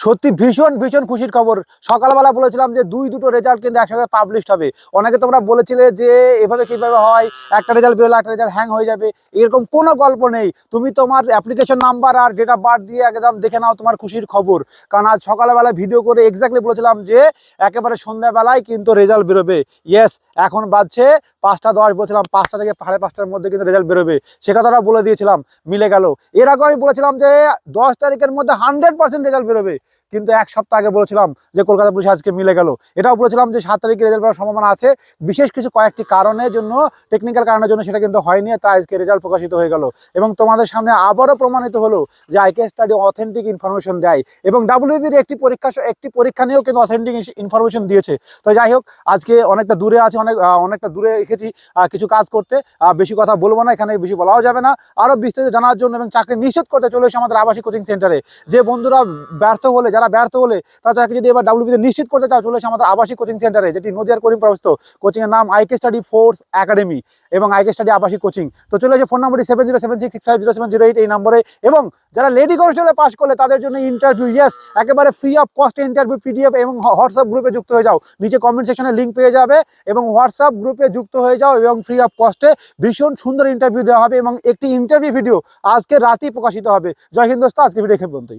সত্যি ভীষণ ভীষণ খুশির খবর। সকালবেলা বলেছিলাম যে দুই দুটো রেজাল্ট কিন্তু একসাথে পাবলিশ হবে। অনেকে তোমরা বলেছিলে যে এভাবে কীভাবে হয়, একটা রেজাল্ট বেরোলে একটা রেজাল্ট হ্যাং হয়ে যাবে। এরকম কোনো গল্প নেই। তুমি তোমার অ্যাপ্লিকেশন নাম্বার আর ডেট অফ বার্থ দিয়ে একদম দেখে নাও তোমার খুশির খবর। কারণ আজ সকালবেলা ভিডিও করে এক্স্যাক্টলি বলেছিলাম যে একেবারে সন্ধ্যাবেলায় কিন্তু রেজাল্ট বেরোবে। ইয়েস এখন বাজছে পাঁচটা দশ বলছিলাম, পাঁচটা থেকে সাড়ে পাঁচটার মধ্যে কিন্তু রেজাল্ট বেরোবে। সে কথাটা বলে দিয়েছিলাম, মিলে গেল। এর আগে আমি বলেছিলাম যে দশ তারিখের মধ্যে হান্ড্রেড পার্সেন্ট রেজাল্ট বেরোবে। কিন্তু এক সপ্তাহ আগে বলেছিলাম যে কলকাতা পুলিশ আজকে মিলে গেল। এটাও বলেছিলাম যে সাত তারিখে রেজাল্ট পাওয়ার সম্ভাবনা আছে। বিশেষ কিছু কয়েকটি কারণের জন্য টেকনিক্যাল কারণের জন্য সেটা কিন্তু হয়নি তাই আজকে রেজাল্ট প্রকাশিত হয়ে গেল। এবং তোমাদের সামনে আবারও প্রমাণিত হলো যে আইকে স্টাডি অথেন্টিক ইনফরমেশন দেয়। এবং ডাব্লিউবির একটি পরীক্ষা একটি পরীক্ষা নিয়েও কিন্তু অথেন্টিক ইনফরমেশন দিয়েছে। তো যাই হোক, আজকে অনেকটা দূরে আছে, অনেক অনেকটা দূরে এসেছি কিছু কাজ করতে। বেশি কথা বলব না, এখানে বেশি বলাও যাবে না। আরও বিস্তারিত জানার জন্য এবং চাকরি নিশ্চিত করতে চলে এসে আমাদের আবাসিক কোচিং সেন্টারে যে বন্ধুরা ব্যর্থ হলে, যারা ব্যর্থ হলে তারা চাকরি যদি এবার ডাব্লিউবিতে নিশ্চিত করতে চাও চলে আমাদের আবাসিক কোচিং সেন্টারে যেটি নদিয়ার করিম প্রবস্ত কোচিংয়ের নাম আইকে স্টাডি ফোর্স একাডেমি এবং আইকে স্টাডি আবাসিক কোচিং তো চলে এসে ফোন নম্বরটি seven zero seven six five zero seven zero eight এই নম্বরে এবং যারা লেডি কনস্টেবলে পাস করলে তাদের জন্য ইন্টারভিউ ইয়েস একেবারে free of cost interview PDF এবং হোয়াটসঅ্যাপ গ্রুপে যুক্ত হয়ে যাও। নিচে কমেন্ট সেকশনে লিঙ্ক পেয়ে যাবে এবং হোয়াটসঅ্যাপ গ্রুপে যুক্ত হয়ে যাও এবং ফ্রি অফ কস্টে ভীষণ সুন্দর ইন্টারভিউ দেওয়া হবে এবং একটি ইন্টারভিউ ভিডিও আজকে রাতেই প্রকাশিত হবে। জয় হিন্দ দোস্ত আজকে ভিডিও পর্যন্তই।